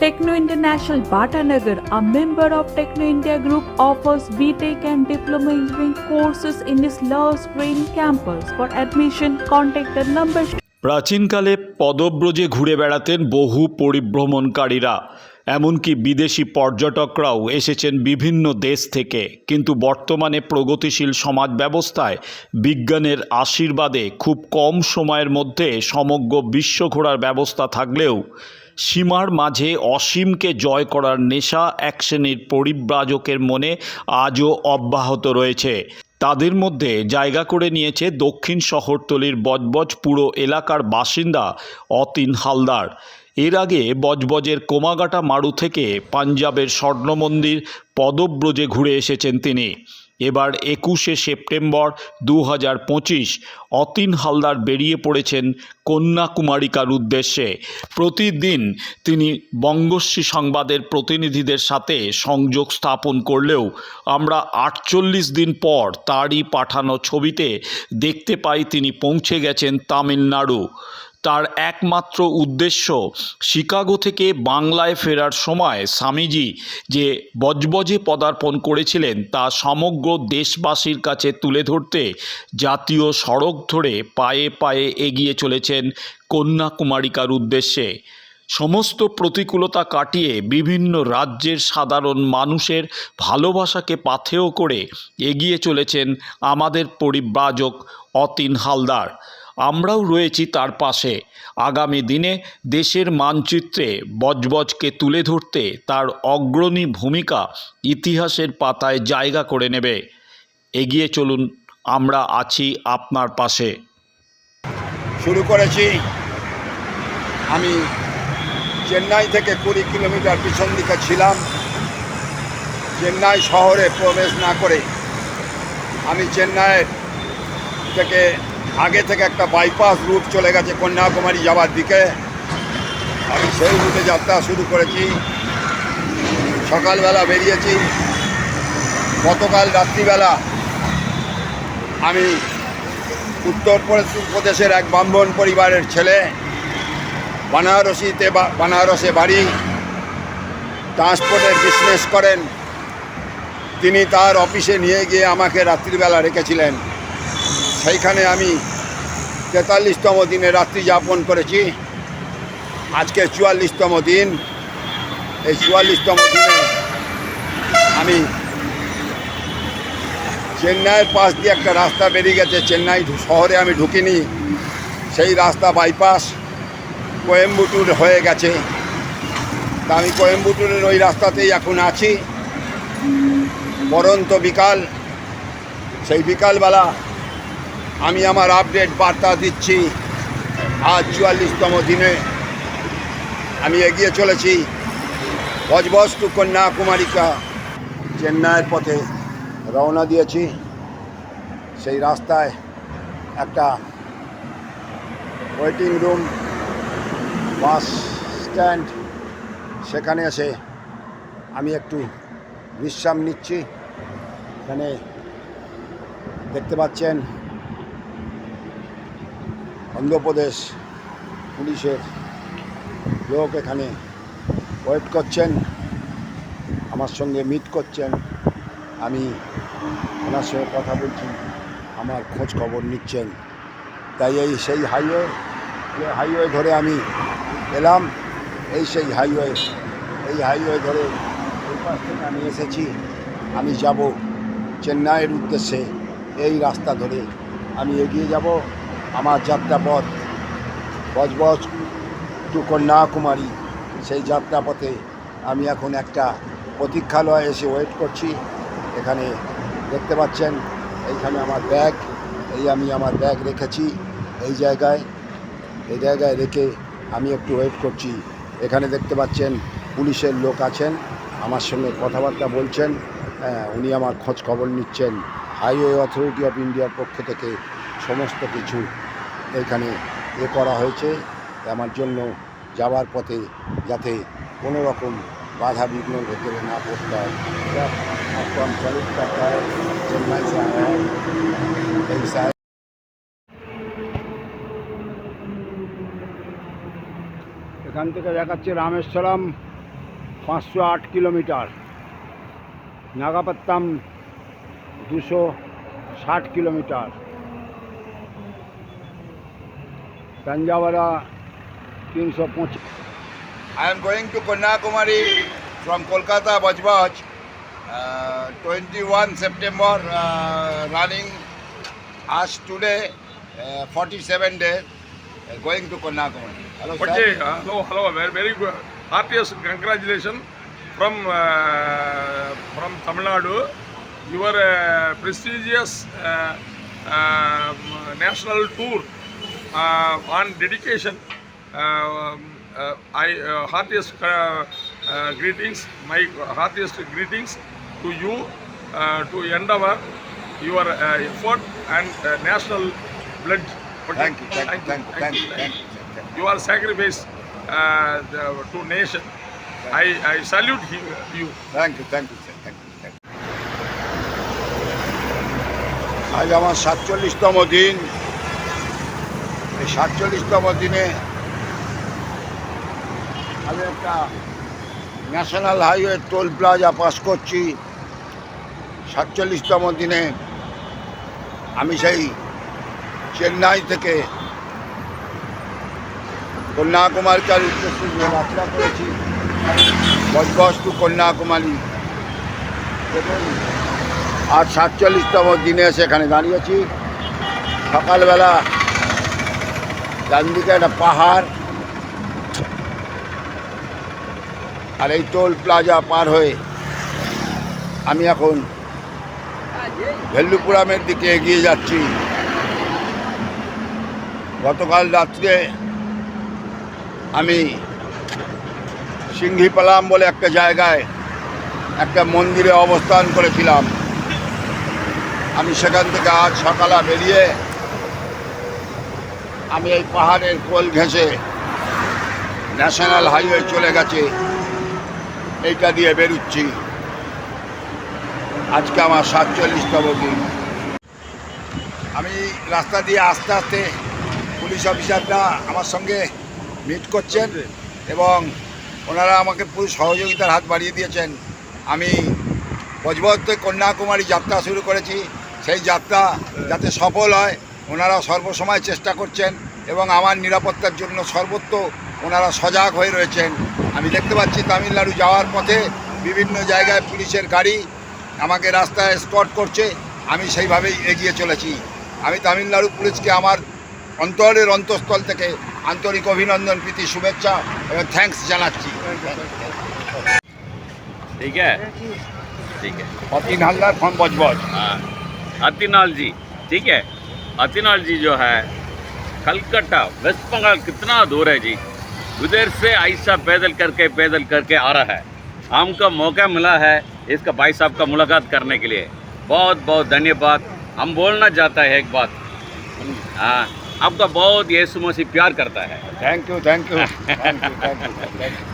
Techno International Bhatanagar, a member of Techno India Group, offers BTEC and Diploma Engineering courses in its Love Green campus. For admission, contact the number প্রাচীনকালে পদব্রজে ঘুরে বেড়াতেন বহু পরিভ্রমণকারীরা এমনকি বিদেশি পর্যটকরাও এসেছেন বিভিন্ন দেশ থেকে কিন্তু বর্তমানে প্রগতিশীল সমাজ ব্যবস্থায় বিজ্ঞানের আশীর্বাদে খুব কম সময়ের মধ্যে সমগ্র বিশ্ব ঘোরার ব্যবস্থা থাকলেও সীমার মাঝে অসীমকে জয় করার নেশা এক শ্রেণির পরিব্রাজকের মনে আজও অব্যাহত রয়েছে। তাদের মধ্যে জায়গা করে নিয়েছে দক্ষিণ শহরতলির বজবজ পুরো এলাকার বাসিন্দা অতীন হালদার। এর আগে বজবজের কোমাগাটা মারু থেকে পাঞ্জাবের স্বর্ণমন্দির পদব্রজে ঘুরে এসেছেন তিনি। এবার একুশে সেপ্টেম্বর দু হাজার পঁচিশ অতীন হালদার বেরিয়ে পড়েছেন কন্যাকুমারিকার উদ্দেশ্যে। প্রতিদিন তিনি বঙ্গশ্রী সংবাদের প্রতিনিধিদের সাথে সংযোগ স্থাপন করলেও আমরা আটচল্লিশ দিন পর তারই পাঠানো ছবিতে দেখতে পাই তিনি পৌঁছে গেছেন তামিলনাড়ু। তার একমাত্র উদ্দেশ্য শিকাগো থেকে বাংলায় ফেরার সময় স্বামীজি যে বজবজে পদার্পণ করেছিলেন তা সমগ্র দেশবাসীর কাছে তুলে ধরতে জাতীয় সড়ক ধরে পায়ে পায়ে এগিয়ে চলেছেন কন্যাকুমারিকার উদ্দেশ্যে। সমস্ত প্রতিকূলতা কাটিয়ে বিভিন্ন রাজ্যের সাধারণ মানুষের ভালোবাসাকে পাথেয় করে এগিয়ে চলেছেন আমাদের পরিব্রাজক অতীন হালদার। আমরাও রয়েছি তার পাশে। আগামী দিনে দেশের মানচিত্রে বজবজকে তুলে ধরতে তার অগ্রণী ভূমিকা ইতিহাসের পাতায় জায়গা করে নেবে। এগিয়ে চলুন, আমরা আছি আপনার পাশে। শুরু করেছি। আমি চেন্নাই থেকে কুড়ি কিলোমিটার পিছন দিকে ছিলাম। চেন্নাই শহরে প্রবেশ না করে আমি চেন্নাইয়ের থেকে আগে থেকে একটা বাইপাস রুট চলে গেছে কন্যাকুমারী যাওয়ার দিকে। আমি সেই রুটে যাত্রা শুরু করেছি। সকালবেলা বেরিয়েছি। গতকাল রাত্রিবেলা আমি উত্তর প্রদেশের এক ব্রাহ্মণ পরিবারের ছেলে, বানারসিতে বানারসে বাড়ি ট্রান্সপোর্টের বিজনেস করেন। তিনি তার অফিসে নিয়ে গিয়ে আমাকে রাত্রিবেলা রেখেছিলেন। সেইখানে আমি তেতাল্লিশতম দিনে রাত্রি যাপন করেছি। আজকে চুয়াল্লিশতম দিন। এই চুয়াল্লিশতম দিনে আমি চেন্নাইয়ের পাশ দিয়ে একটা রাস্তা বেরিয়ে গেছে। চেন্নাই শহরে আমি ঢুকিনি। সেই রাস্তা বাইপাস কোয়েম্বুটুর হয়ে গেছে। তা আমি কোয়েম্বুটুরের ওই রাস্তাতেই এখন আছি। পরন্ত বিকাল। সেই বিকালবেলা আমি আমার আপডেট বার্তা দিচ্ছি। আজ চুয়াল্লিশতম দিনে আমি এগিয়ে চলেছি। বজবজ টু কন্যাকুমারিকা চেন্নাইয়ের পথে রওনা দিয়েছি। সেই রাস্তায় একটা ওয়েটিং রুম বাস স্ট্যান্ড সেখানে এসে আমি একটু বিশ্রাম নিচ্ছি। এখানে দেখতে পাচ্ছেন অন্ধ্রপ্রদেশ পুলিশের লোক এখানে ওয়েট করছেন, আমার সঙ্গে মিট করছেন। আমি ওনার সঙ্গে কথা বলছি, আমার খোঁজ খবর নিচ্ছেন। তাই এই সেই হাইওয়ে হাইওয়ে ধরে আমি এলাম, এই সেই হাইওয়ে, এই হাইওয়ে ধরে এই পাশ থেকে আমি এসেছি। আমি যাব চেন্নাইয়ের উদ্দেশ্যে, এই রাস্তা ধরে আমি এগিয়ে যাব। আমার যাত্রাপথ বজবজ টু কন্যাকুমারী সেই যাত্রাপথে আমি এখন একটা প্রতীক্ষালয়ে এসে ওয়েট করছি। এখানে দেখতে পাচ্ছেন এইখানে আমার ব্যাগ এই আমি আমার ব্যাগ রেখেছি এই জায়গায়। এই জায়গায় রেখে আমি একটু ওয়েট করছি। এখানে দেখতে পাচ্ছেন পুলিশের লোক আছেন আমার সঙ্গে কথাবার্তা বলছেন হ্যাঁ, উনি আমার খোঁজ খবর নিচ্ছেন। হাইওয়ে অথরিটি অফ ইন্ডিয়ার পক্ষ থেকে সমস্ত কিছু এখানে এ করা হয়েছে আমার জন্য যাওয়ার পথে যাতে কোনো রকম बाधा विघ्न ভেতরে না পড়তে হয় सब आपको हम सैल्यूट करता है चेन्नई से आया है कई सारे এখান থেকে দেখাচ্ছে রামেশ্বরম পাঁচশো আট কিলোমিটার নাগাপত্তাম দুশো ষাট kilometre Tanjavara 350. I am going to Kanyakumari from Kolkata, Bajbaj, uh, 21 September uh, running as today, uh, 47 days, uh, going to Kanyakumari. Hello, sir. Uh, hello, hello, very, very good. Heartiest congratulations from, uh, from Tamil Nadu. You are uh, a prestigious uh, uh, national tour on dedication. Uh, um, uh, I uh, heartiest uh, uh, greetings, my heartiest greetings to you uh, to endeavor your uh, effort and uh, national blood. Okay? Thank you, thank you, thank you, thank you, thank you. sir, thank you. you are sacrifice uh, the, to nation. I, I salute you. you. Thank you thank you sir thank you thank আজ আমার সাতচল্লিশতম দিন এই সাতচল্লিশতম দিনে আমি একটা national highway toll plaza pass করছি। সাতচল্লিশতম দিনে আমি সেই চেন্নাই থেকে কন্যাকুমারীকার উদ্দেশ্যে যাত্রা করেছি। বজবজ টু কন্যাকুমারী। দেখুন আজ সাতচল্লিশতম দিনে সেখানে দাঁড়িয়েছি। সকালবেলা ডান দিকে একটা পাহাড়। আর এই টোল প্লাজা পার হয়ে আমি এখন ভেল্লুপুরামের দিকে এগিয়ে যাচ্ছি। গতকাল রাত্রে আমি সিংহিপালাম বলে একটা জায়গায় একটা মন্দিরে অবস্থান করেছিলাম। আমি সেখান থেকে আজ সকালে বেরিয়ে আমি এই পাহাড়ের কোল ঘেঁষে ন্যাশনাল হাইওয়ে চলে গেছে। এইটা দিয়ে বেরুচ্ছি। আজকে আমার সাতচল্লিশতম দিন। আমি রাস্তা দিয়ে আস্তে আস্তে পুলিশ অফিসাররা আমার সঙ্গে মিট করছেন এবং ওনারা আমাকে পুরো সহযোগিতার হাত বাড়িয়ে দিয়েছেন। আমি বজবজ কন্যাকুমারী যাত্রা শুরু করেছি। সেই যাত্রা যাতে সফল হয় ওনারা সর্বসময় চেষ্টা করছেন এবং আমার নিরাপত্তার জন্য সর্বত্র ওনারা সজাগ হয়ে রয়েছেন আমি দেখতে পাচ্ছি তামিলনাড়ু যাওয়ার পথে বিভিন্ন জায়গায় পুলিশের গাড়ি আমাকে রাস্তায় স্কট করছে আমি সেইভাবেই এগিয়ে চলেছি আমি তামিলনাড়ু পুলিশকে আমার অন্তরের অন্তঃস্থল থেকে আন্তরিক অভিনন্দন প্রীতি শুভেচ্ছা এবং থ্যাঙ্কস জানাচ্ছি ठीक है ठीक है অতীন হালদার ফ্রম বজবজ हाँ अतिनाल जी ठीक है अतिनाल जी जो है कलकत्ता वेस्ट बंगाल कितना दूर है जी? उधर से ऐसा पैदल करके पैदल करके आ रहा है। हमको मौका मिला है इसका भाई साहब का मुलाकात करने के लिए। बहुत बहुत धन्यवाद। हम बोलना चाहता है एक बात। हाँ आपका बहुत ये मसीह प्यार करता है। थैंक यू थैंक यू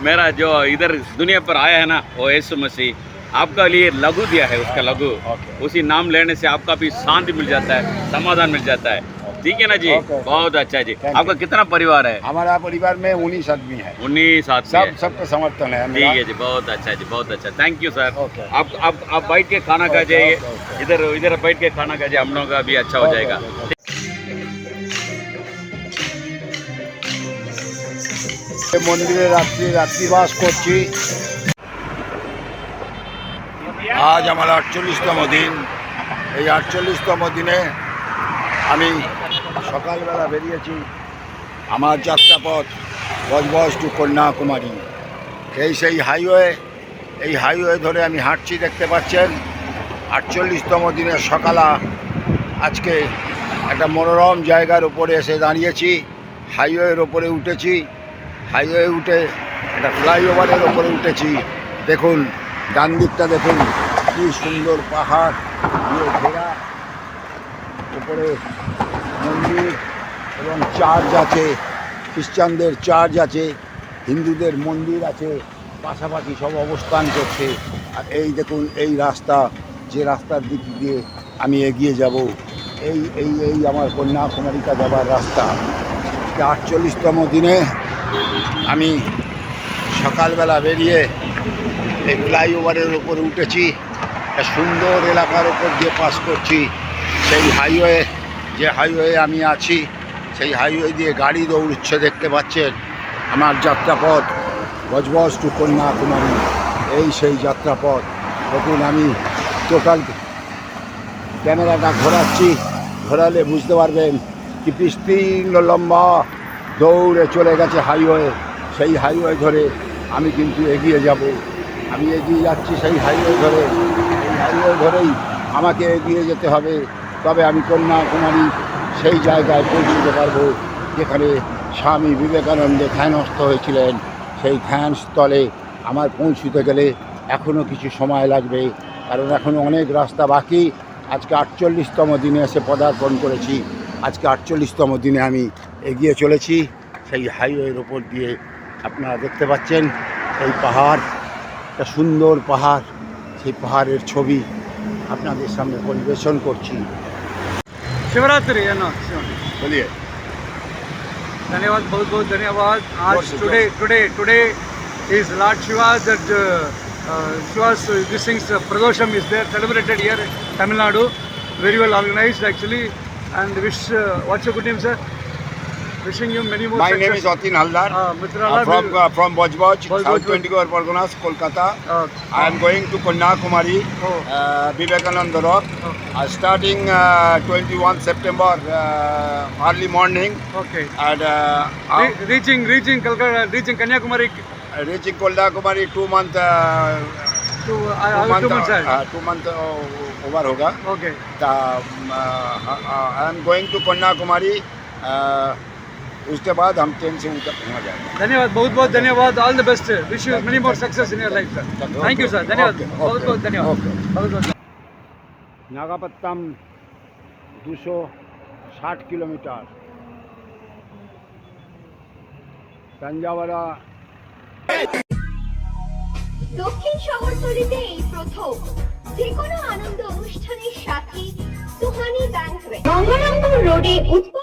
मेरा जो इधर दुनिया पर आया है ना वो यीशु मसीह आपका लिए लघु दिया है उसका लघु Okay. उसी नाम लेने से आपका भी शांति मिल जाता है समाधान मिल जाता है ठीक है ना जी Okay. बहुत अच्छा जी Thank आपका कितना परिवार है हमारा परिवार में उन्नीस आदमी है उन्नीस सात सब सबका समर्थन है ठीक मेरा। है जी बहुत अच्छा जी बहुत अच्छा थैंक यू सर Okay. आप आप आप बैठ के खाना खा Okay, जाइए okay, okay. इधर इधर बैठ के खाना खा जाइए हम लोगों का भी अच्छा हो Okay, जाएगा okay, okay. এই মন্দিরে রাত্রি রাত্রিবাস করছি আজ আমার আটচল্লিশতম দিন। এই আটচল্লিশতম দিনে আমি সকালবেলা বেরিয়েছি আমার যাত্রাপথ বজবজ টু কন্যাকুমারী। এই সেই হাইওয়ে, এই হাইওয়ে ধরে আমি হাঁটছি, দেখতে পাচ্ছেন? আটচল্লিশতম দিনের সকালা আজকে একটা মনোরম জায়গার উপরে এসে দাঁড়িয়েছি, হাইওয়ের ওপরে উঠেছি, হাইওয়ে উঠে একটা ফ্লাইওভারের ওপরে উঠেছি। দেখুন, ডান দিকটা দেখুন। কি সুন্দর পাহাড়, দিয়ে ঘেরা, উপরে মন্দির এবং চার্চ আছে, খ্রিস্টানদের চার্চ আছে, হিন্দুদের মন্দির আছে, পাশাপাশি সব অবস্থান করছে। আর এই দেখুন, এই রাস্তা, যে রাস্তার দিক দিয়ে আমি এগিয়ে যাব, এই এই এই আমার কন্যাকুমারিকা যাবার রাস্তা। আটচল্লিশতম দিনে আমি সকালবেলা বেরিয়ে এই ফ্লাইওভারের ওপরে উঠেছি। একটা সুন্দর এলাকার ওপর দিয়ে পাস করছি। সেই হাইওয়ে যে হাইওয়ে আমি আছি, সেই হাইওয়ে দিয়ে গাড়ি দৌড়চ্ছে দেখতে পাচ্ছেন। আমার যাত্রাপথ বজবজ টু কন্যাকুমারী এই সেই যাত্রাপথ। দেখুন আমি টোটাল ক্যামেরাটা ঘোরাচ্ছি। ঘোরালে বুঝতে পারবেন কি বিস্তীর্ণ লম্বা দৌড়ে চলে গেছে হাইওয়ে সেই হাইওয়ে ধরে আমি কিন্তু এগিয়ে যাব। আমি এগিয়ে যাচ্ছি সেই হাইওয়ে ধরে। ধরেই আমাকে এগিয়ে যেতে হবে। তবে আমি কন্যাকুমারী সেই জায়গায় পৌঁছতে পারব যেখানে স্বামী বিবেকানন্দে ধ্যানস্থ হয়েছিলেন। সেই ধ্যানস্থলে আমার পৌঁছতে গেলে এখনও কিছু সময় লাগবে। কারণ এখনও অনেক রাস্তা বাকি। আজকে আটচল্লিশতম দিনে এসে পদার্পণ করেছি। আজকে আটচল্লিশতম দিনে আমি এগিয়ে চলেছি। সেই হাইওয়ের ওপর দিয়ে আপনারা দেখতে পাচ্ছেন, এই পাহাড়, একটা সুন্দর পাহাড়। সেই পাহাড়ের ছবি আপনাদের সামনে পরিবেশন করছি शिवरात्रि है ना शिवरात्रि। বলিয়ে धन्यवाद बहुत बहुत धन्यवाद आज Worship, today today today is Lord Shiva that uh, uh, Shiva's uh, this thing's uh, Pradosham is there celebrated here in Tamil Nadu very well organized actually and wish uh, what's your good name sir wishing you many more My name success. is Atin Haldar. Uh, Mitra I'm Lal from will- uh, from Bojboj, Bojboj, South Boj- 24 Parganas, Kolkata. uh, I am going to Kanyakumari, Oh. uh, Vivekananda Rock, Oh. uh, starting uh, 21 September uh, early morning okay and uh, Re- reaching reaching Calcutta reaching Kanyakumari uh, reaching Kanyakumari two month uh, to uh, two uh, month two months uh, two month uh, over होगा okay ता I am going to Kanyakumari उसके बाद हम train से उतर वहाँ जाएंगे धन्यवाद बहुत बहुत धन्यवाद all the best wish you many more success in your life sir thank you sir धन्यवाद Okay, बहुत okay, बहुत धन्यवाद okay. बहुत बहुत নাগাপাত্তাম দুশো ষাট কিলোমিটার তাঞ্জাওয়ারা দক্ষিণ শহরতলিতে এই প্রথম যে কোনো আনন্দ অনুষ্ঠানের সাথে সুহানি ব্যাংকুয়েট গঙ্গারামপুর রোডে উৎপল দত্ত